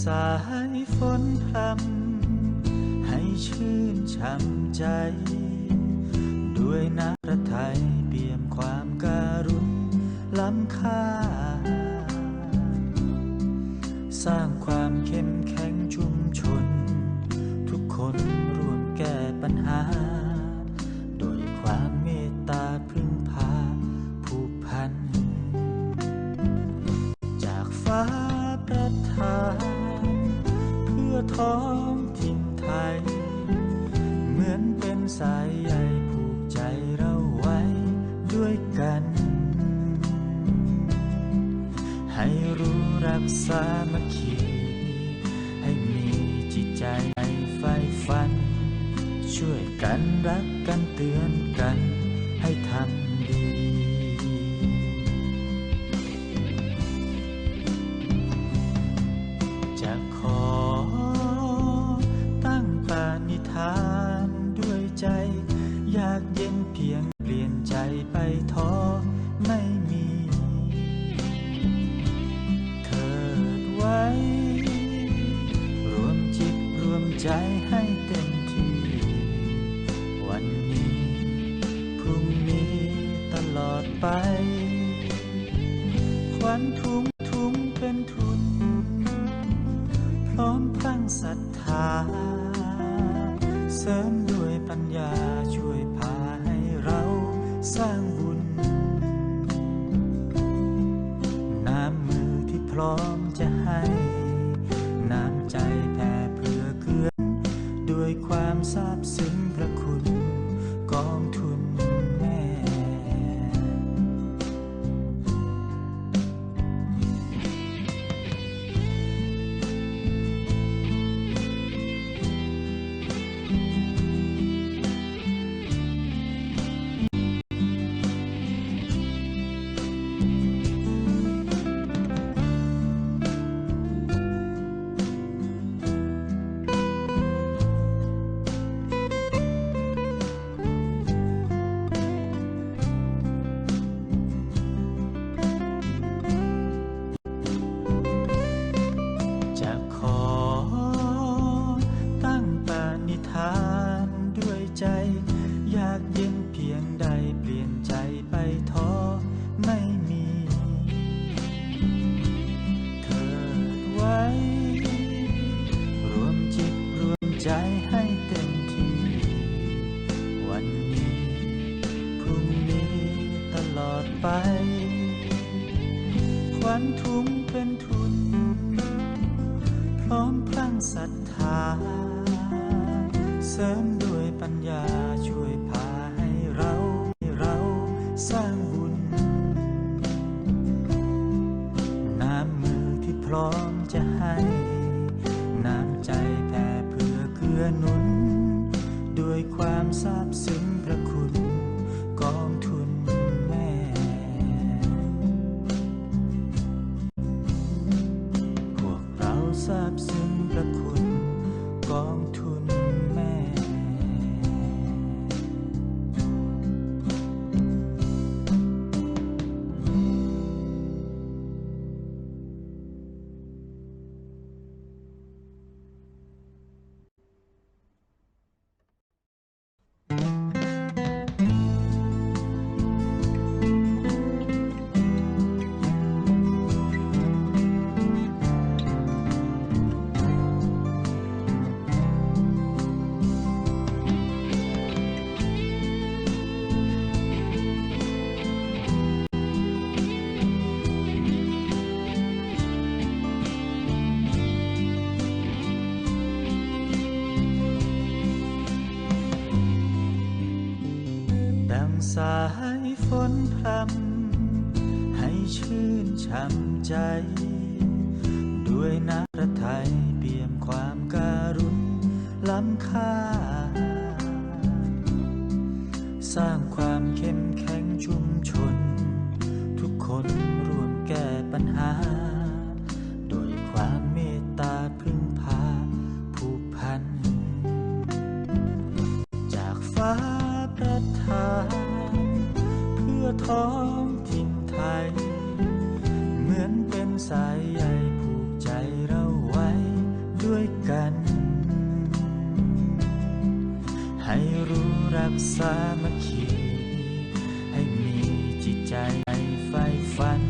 สายฝนพรำให้ชื่นช่ำใจ ด้วยน้ำพระทัยเปี่ยมความการุณล้ำค่า สร้างความเข้มแข็งชุมชน ทุกคนร่วมแก้ปัญหา พื่องถิ่นไทย เหมือนเป็นสายใยผูกใจเราไว้ด้วยกัน ให้รู้รักสามัคคีให้มีจิตใจใฝ่ฝัน ช่วยกันรักกันเตือนกันให้ทำ อ ใจให้เต็มที่ วันนี้ พรุ่งนี้ตลอดไป ควันทุ่งเป็นทุน พร้อมพลังศรัทธา เสริมด้วยปัญญาช่วยพาให้เราให้เราสร้างบุญ น้ำมือที่พร้อมจะให้ น้ำใจ อเกื้อหนุน ด้วยความซาบซึ้งพระคุณกองทุนแม่ พวกเราซาบซึ้งพระคุณกองทุน สายฝนพรำให้ชื่นช่ำใจ ด้วยน้ำพระทัยเปี่ยมความการุณล้ำค่า สร้างความเข้มแข็งชุมชน ทุกคนร่วมแก้ปัญหา ท้องถิ่นไทย เหมือนเป็นสายใยผูกใจเราไว้ด้วยกัน ให้รู้รักษามัคคีให้มีจิตใจไฟฝัน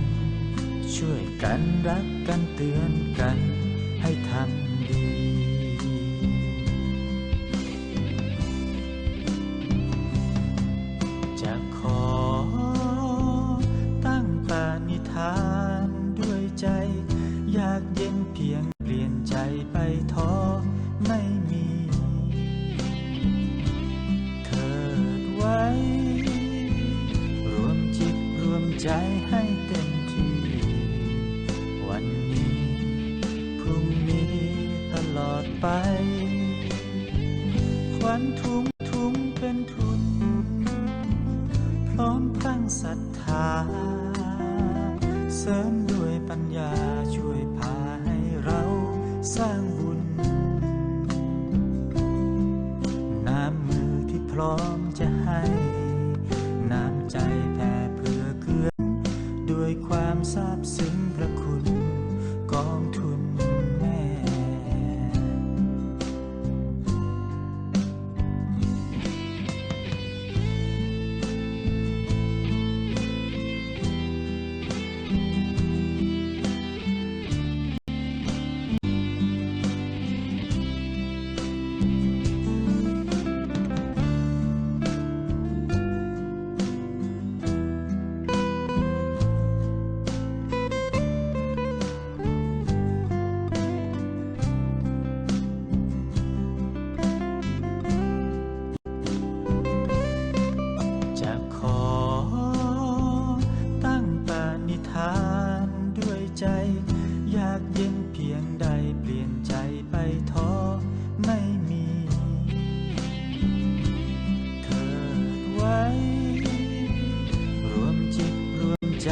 ช่วยกันรักกันเตือนกัน ไป ควันทุงทุงเป็นทุน พร้อมพั้งศรัทธา เสริมด้วยปัญญาช่วยพาให้เราสร้างบุญ น้ำมือที่พร้อม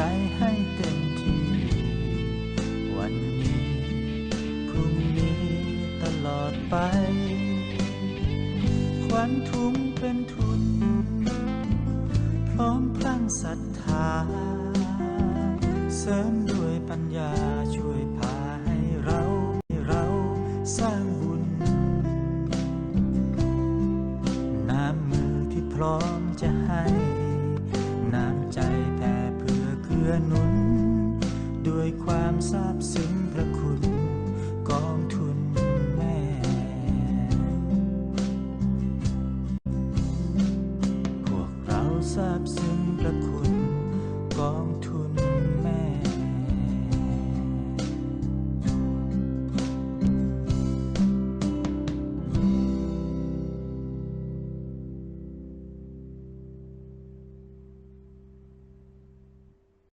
ใจให้เต็มที่ วันนี้ พรุ่งนี้ตลอดไป ควันทุ่มเป็นทุน พร้อมพลังศรัทธา เสริมด้วยปัญญา อเกื้อหนุน ด้วยความซาบซึ้งพระคุณ